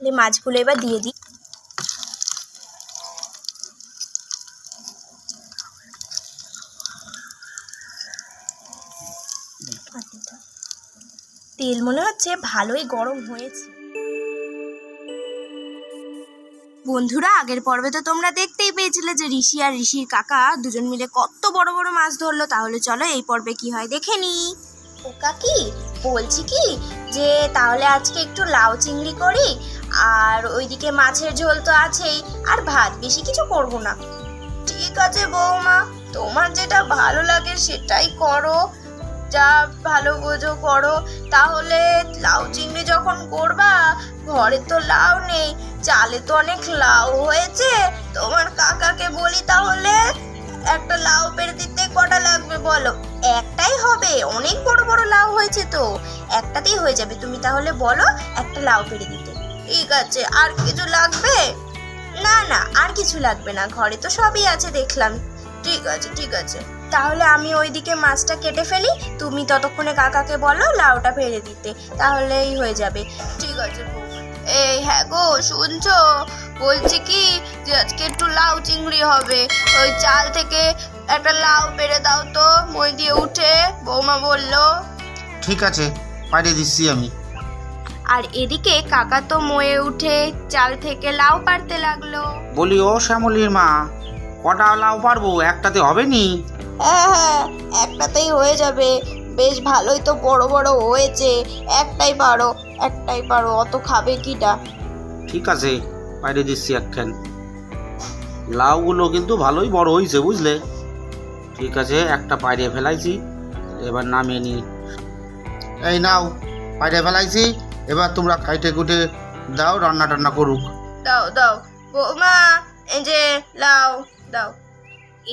তাহলে মাছগুলো এবার দিয়ে দিই। তেল মনে হচ্ছে ভালোই গরম হয়েছে। বন্ধুরা, আগের পর্বে তো তোমরা দেখতেই পেয়েছিলে যে ঋষি আর ঋষির কাকা দুজন মিলে কত বড় বড় মাছ ধরলো। তাহলে চলো এই পর্বে কি হয় দেখে নি ও কাকি, বলছি কি যে তাহলে আজকে একটু লাউ চিংড়ি করি, আর ওইদিকে মাছের ঝোল তো আছেই, আর ভাত বেশি কিছু করব না। ঠিক আছে বৌমা, তোমার যেটা ভালো লাগে সেটাই করো। যা ভালো বোঝো করো। তাহলে লাউ চিংড়ি যখন করবা, ঘরে তো লাউ নেই, চালে তো অনেক লাউ হয়েছে। তোমার কাকাকে বলি তাহলে। একটা লাউ পেরে দিতে কটা লাগবে বলো? একটাই হবে, অনেক বড় বড় লাউ হয়েছে তো। একটাতেই হয়ে যাবে, তুমি তাহলে বলো একটা লাউ পেরে দিতে। ঠিক আছে, আর কিছু লাগবে? না না, আর কিছু লাগবে না, ঘরে তো সবই আছে দেখলাম। ঠিক আছে ঠিক আছে। তাহলে আমি ওইদিকে মাছটা কেটে ফেলি, তুমি ততক্ষণে কাকাকে বলো লাউটা ফেলে দিতে, তাহলেই হয়ে যাবে। ঠিক আছে এই হ্যাঁ গো, শুনছো? বলছি কি যে আজকে একটু লাউ চিংড়ি হবে। ওই চাল থেকে একটা লাউ পেরে দাও তো মই দিয়ে উঠে বৌমা বলল ঠিক আছে পাঠিয়ে দিচ্ছি আমি। আর এদিকে কাকা তো ময়ে উঠে চাল থেকে লাউ পারতে লাগল। বলি ও শ্যামলির মা কটা লাউ পারব একটাতে হবে নি? হ্যাঁ হ্যাঁ একটাতেই হয়ে যাবে। বেশ ভালোই তো বড় বড় হয়েছে একটাই পারো একটাই পারো অত খাবে কিটা? ঠিক আছে পাঠিয়ে দিচ্ছি একখান। লাউগুলো কিন্তু ভালোই বড় হয়েছে বুঝলে? ঠিক আছে একটা পাইরে ফেলাইছি এবার নামিয়ে নি এই নাও পাইরে ফেলাইছি এবার তোমরা কাইটে কুটে দাও রান্না টান্না করুক। দাও দাও বৌমা এই যে লাও দাও।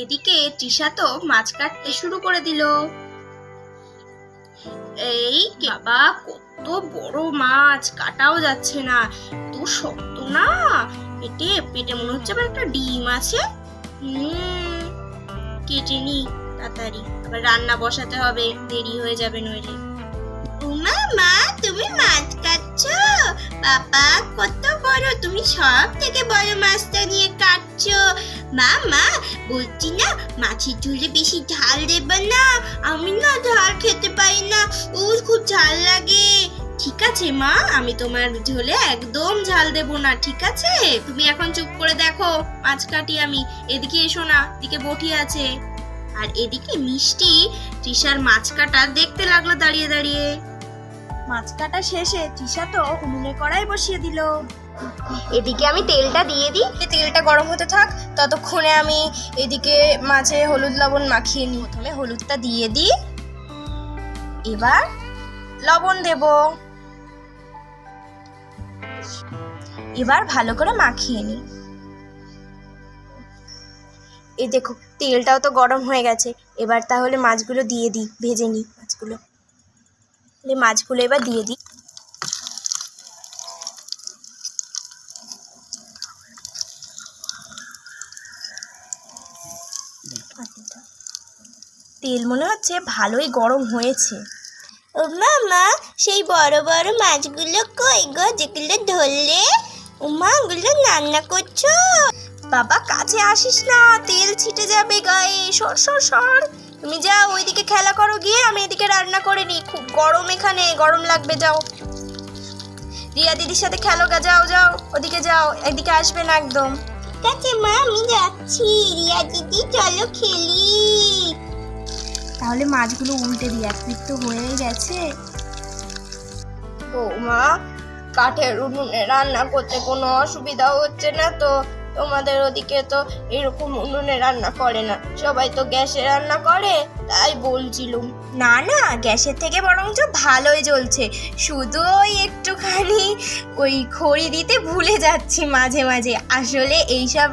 এদিকে তৃষা তো মাছ কাটতে শুরু করে দিল। এই বাবা, কত বড় মাছ, কাটাও যাচ্ছে না তো শক্ত না। পেটে পেটে মনে হচ্ছে আবার একটা ডিম আছে। কেটে নি তাড়াতাড়ি। আবার রান্না বসাতে হবে, দেরি হয়ে যাবে নইলে। উমা, মা, তুমি মাছ কাটছো? বাবা, কত বড়, তুমি সব থেকে বড় মাছটা নিয়ে কাটছো মা মা বলছি না, মাছের ঝোলে বেশি ঝাল দেবে না। আমি না ঝাল খেতে পারি না। ও খুব ঝাল লাগে। ঠিক আছে, মা, আমি তোমার ঝোলে একদম ঝাল দেব না, ঠিক আছে? তুমি এখন চুপ করে দেখো, মাছ কাটি আমি। এদিকে এসো না, এদিকে বটি আছে। আর এদিকে মিষ্টি, তৃষার মাছ কাটা দেখতে লাগল দাঁড়িয়ে দাঁড়িয়ে। মাছ কাটা শেষে তৃষা তো উনুনে কড়াই বসিয়ে দিল। এদিকে আমি তেলটা দিয়ে দিই। তেলটা গরম হতে থাক, ততক্ষণে আমি এদিকে মাছে হলুদ লবণ মাখিয়ে নিই প্রথমে। হলুদটা দিয়ে দিই। এবার লবণ দেব। এবার ভালো করে মাখিয়ে নিই। এই দেখো, তেলটাও তো গরম হয়ে গেছে। এবার তাহলে মাছগুলো দিয়ে দিই, ভেজে নিই মাছগুলো। মাছগুলো এবার দিয়ে দিই। তেল মনে হচ্ছে ভালোই গরম হয়েছে। ও মামা সেই বড় বড় মাছগুলো কই গো যেগুলো ধরলে? উমা, ওগুলো রান্না করছ? বাবা, কাছে আসিস না, তেল ছিটে যাবে গায়ে। সর সর সর। তুমি যাও, ওইদিকে খেলা করো গিয়ে, আমি এদিকে রান্না করে নিই। খুব গরম এখানে, গরম লাগবে, যাও। রিয়া দিদির সাথে খেলো গা, যাও যাও, ওদিকে যাও এদিকে আসবে না একদম। ঠিক আছে মা, আমি যাচ্ছি। রিয়া দিদি, চলো খেলি। তাহলে মাছগুলো উল্টে দিই এক পিঠ তো হয়ে গেছে। ও মা কাঠের উনুনে রান্না করতে কোনো অসুবিধা হচ্ছে না তো? তোমাদের ওদিকে তো এরকম উনুনে রান্না করে না। সবাই তো গ্যাসে রান্না করে তাই বলছিলুম। না না গ্যাসের থেকে বরঞ্চ ভালোই জ্বলছে। শুধু ওই একটুখানি ওই খড়ি দিতে ভুলে যাচ্ছি মাঝে মাঝে। আসলে এইসব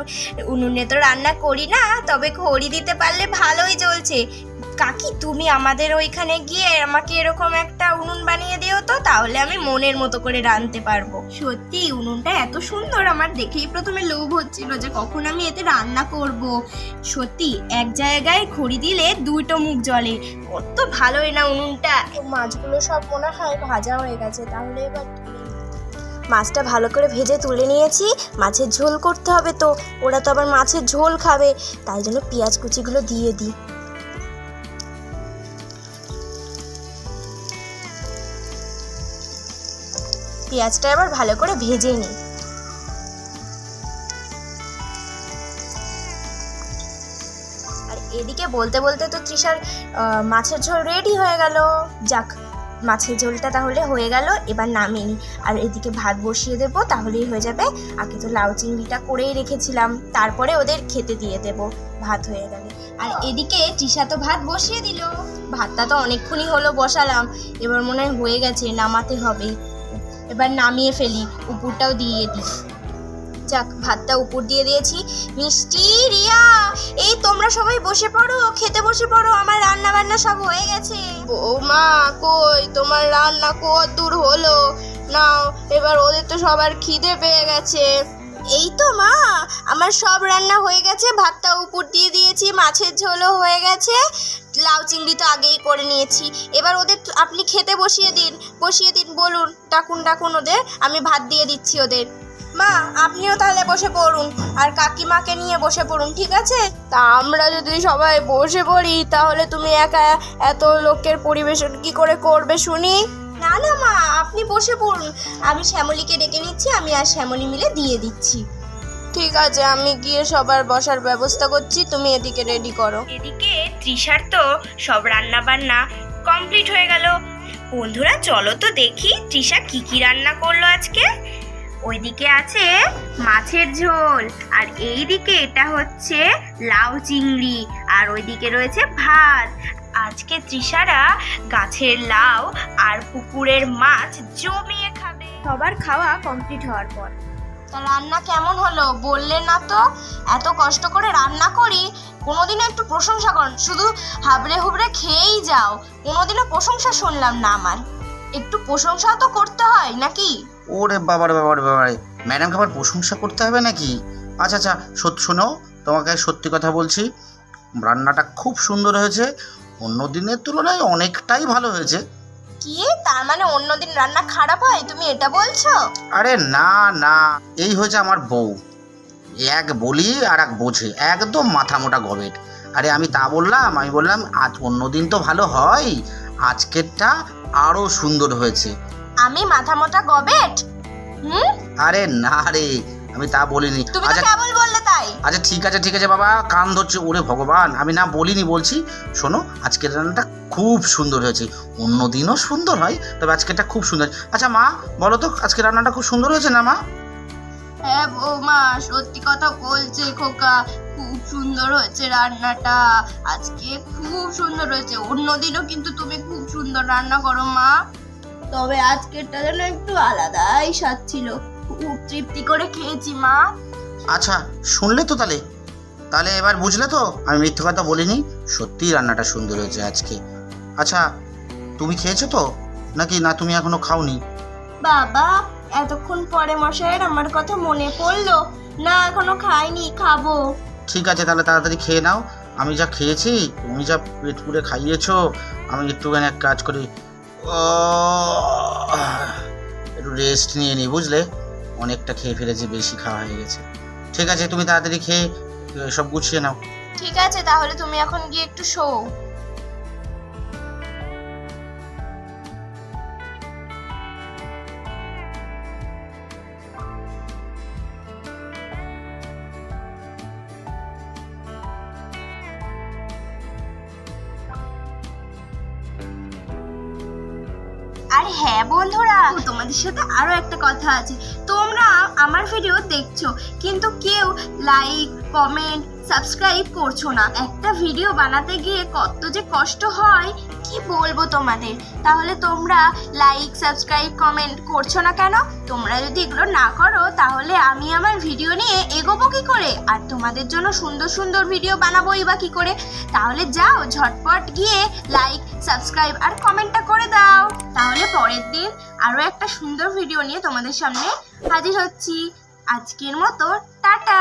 উনুনে তো রান্না করি না তবে খড়ি দিতে পারলে ভালোই জ্বলছে। কাকি, তুমি আমাদের ওইখানে গিয়ে আমাকে এরকম একটা উনুন বানিয়ে দিও তো, তাহলে আমি মনের মতো করে রাঁধতে পারব। সত্যি, উনুনটা এত সুন্দর, আমার দেখেই প্রথমে লোভ হচ্ছিল যে কখন আমি এতে রান্না করব। সত্যি, এক জায়গায় খড়ি দিলে দুটো মুখ জলে কত ভালোই না উনুনটা। মাছগুলো সব মনে হয় ভাজা হয়ে গেছে, তাহলে এবার মাছটা ভালো করে ভেজে তুলে নিয়েছি। মাছের ঝোল করতে হবে তো, ওরা তো আবার মাছের ঝোল খাবে, তাই জন্য পেঁয়াজ কুচিগুলো দিয়ে দিই। পেঁয়াজটা এবার ভালো করে ভেজে নিই। আর এদিকে বলতে বলতে তো তৃষার মাছের ঝোল রেডি হয়ে গেল। যাক, মাছের ঝোলটা তাহলে হয়ে গেল, এবার নামিয়ে নিই। আর এদিকে ভাত বসিয়ে দেবো, তাহলেই হয়ে যাবে। আগে তো লাউ চিংড়িটা করেই রেখেছিলাম, তারপরে ওদের খেতে দিয়ে দেব, ভাত হয়ে গেলে। আর এদিকে তৃষা তো ভাত বসিয়ে দিল। ভাতটা তো অনেকক্ষণই হলো বসালাম, এবার মনে হয় হয়ে গেছে, নামাতে হবে। এবার নামিয়ে ফেলি, উপরটাও দিয়ে দিই। যাক, ভাতটা উপর দিয়ে দিয়েছি। মিষ্টি রিয়া, এই তোমরা সবাই বসে পড়ো, খেতে বসে পড়ো, আমার রান্না বান্না সব হয়ে গেছে। বৌমা, কই? তোমার রান্না কত দূর হলো? নাও, এবার ওদের তো সবার খিদে পেয়ে গেছে। এই তো মা, আমার সব রান্না হয়ে গেছে ভাতটা উপর দিয়ে দিয়েছি, মাছের ঝোলও হয়ে গেছে, লাউ চিংড়ি তো আগেই করে নিয়েছি। এবার ওদের আপনি খেতে বসিয়ে দিন বসিয়ে দিন, বলুন, ডাকুন ডাকুন ওদের, আমি ভাত দিয়ে দিচ্ছি ওদের। মা, আপনিও তাহলে বসে পড়ুন, আর কাকিমাকে নিয়ে বসে পড়ুন, ঠিক আছে? তা আমরা যদি সবাই বসে পড়ি, তাহলে তুমি একা এত লোকের পরিবেশন কি করে করবে শুনি? না না মা আপনি বসে পড়ুন। আমি শ্যামলীকে ডেকে নিচ্ছি আমি আর শ্যামলী মিলে দিয়ে দিচ্ছি। ঠিক আছে আমি গিয়ে সবার বসার ব্যবস্থা করছি তুমি এদিকে রেডি করো। এদিকে তৃষার তো সব রান্না বান্না কমপ্লিট হয়ে গেল। বন্ধুরা চলো তো দেখি তৃষা কি কি রান্না করল আজকে। ওইদিকে আছে মাছের ঝোল আর এইদিকে এটা হচ্ছে লাউ চিংড়ি আর ওইদিকে রয়েছে ভাত। আজকে তৃষারা গাছের লাউ আর পুকুরের মাছ জমিয়ে খাবে। সবার খাওয়া কমপ্লিট হওয়ার পর। তা রান্না কেমন হলো? বললে না তো। এত কষ্ট করে রান্না করি কোনোদিনও একটু প্রশংসা করেন শুধু হাবড়ে হুবড়ে খেয়েই যাও। কোনোদিনও প্রশংসা শুনলাম না আমার। একটু প্রশংসাও তো করতে হয় নাকি? ওরে বাবারে বাবারে বাবারে। ম্যাডামকে আবার প্রশংসা করতে হবে নাকি? আচ্ছা আচ্ছা সত্যি শোনো তোমাকে সত্যি কথা বলছি। রান্নাটা খুব সুন্দর হয়েছে। অন্য দিনের তুলনায় অনেকটাই ভালো হয়েছে। কি? তার মানে অন্যদিন রান্না খারাপ হয়? তুমি এটা বলছো? আরে না না এই হয়েছে আমার বউ। এক বলি আর এক বোঝে একদম মাথা মোটা গবেট। আরে আমি তা বললাম আমি বললাম আজ অন্যদিন তো ভালো হয় আজকেরটা আরও সুন্দর হয়েছে। আমি মাথা মোটা গবেট? হুম? আরে না রে আমি তা বলিনি। তুমি আচ্ছা কেবল বললে তাই। আচ্ছা ঠিক আছে ঠিক আছে বাবা কান ধরছে ওরে ভগবান আমি না বলিনি বলছি শোনো আজকের রান্নাটা খুব সুন্দর হয়েছে। অন্য দিনও সুন্দর হয় তবে আজকেরটা খুব সুন্দর আচ্ছা মা বলো তো আজকের রান্নাটা খুব সুন্দর হয়েছে না মা? হ্যাঁ বৌমা সত্যি কথা বলছে খোকা খুব সুন্দর হয়েছে রান্নাটা। আজকে খুব সুন্দর হয়েছে। অন্যদিনও কিন্তু তুমি খুব সুন্দর রান্না করো মা। তবে আজকেরটা যেন একটু আলাদাই স্বাদ ছিল। খুব তৃপ্তি করে খেয়েছি মা। আচ্ছা শুনলে তো তাহলে। তাহলে এবার বুঝলে তো আমি মিথ্যে কথা বলিনি। সত্যিই রান্নাটা সুন্দর হয়েছে আজকে। আচ্ছা তুমি খেয়েছো তো? নাকি না তুমি এখনও খাওনি? বাবা এতক্ষণ পরে মশাইয়ের আমার কথা মনে পড়ল। না এখনও খাইনি খাব। ঠিক আছে তাহলে তাড়াতাড়ি খেয়ে নাও। আমি যা খেয়েছি তুমি যা পেট পুরে খাইয়েছো আমি একটুখানি এক কাজ করি। একটু রেস্ট নিয়ে নিই বুঝলে? অনেকটা খেয়ে ফেলেছি, বেশি খাওয়া হয়ে গেছে। ঠিক আছে, তুমি তাড়াতাড়ি খেয়ে সব গুছিয়ে নাও। ঠিক আছে, তাহলে তুমি এখন গিয়ে একটু শো আর হ্যাঁ বন্ধুরা। তোমাদের সাথে আরও একটা কথা আছে। তোমরা আমার ভিডিও দেখছ, কিন্তু কেউ লাইক কমেন্ট সাবস্ক্রাইব করছ না। একটা ভিডিও বানাতে গিয়ে কত যে কষ্ট হয়, কি বলব তোমাদের? তাহলে তোমরা লাইক সাবস্ক্রাইব কমেন্ট করছ না কেন? তোমরা যদি এগুলো না করো, তাহলে আমি আমার ভিডিও নিয়ে এগোবো কি করে? আর তোমাদের জন্য সুন্দর সুন্দর ভিডিও বানাবোই বা কি করে? তাহলে যাও, ঝটপট গিয়ে লাইক সাবস্ক্রাইব আর কমেন্টটা করে দাও। তাহলে পরের দিন আরও একটা সুন্দর ভিডিও নিয়ে তোমাদের সামনে হাজির হচ্ছি। আজকের মতো, টাটা!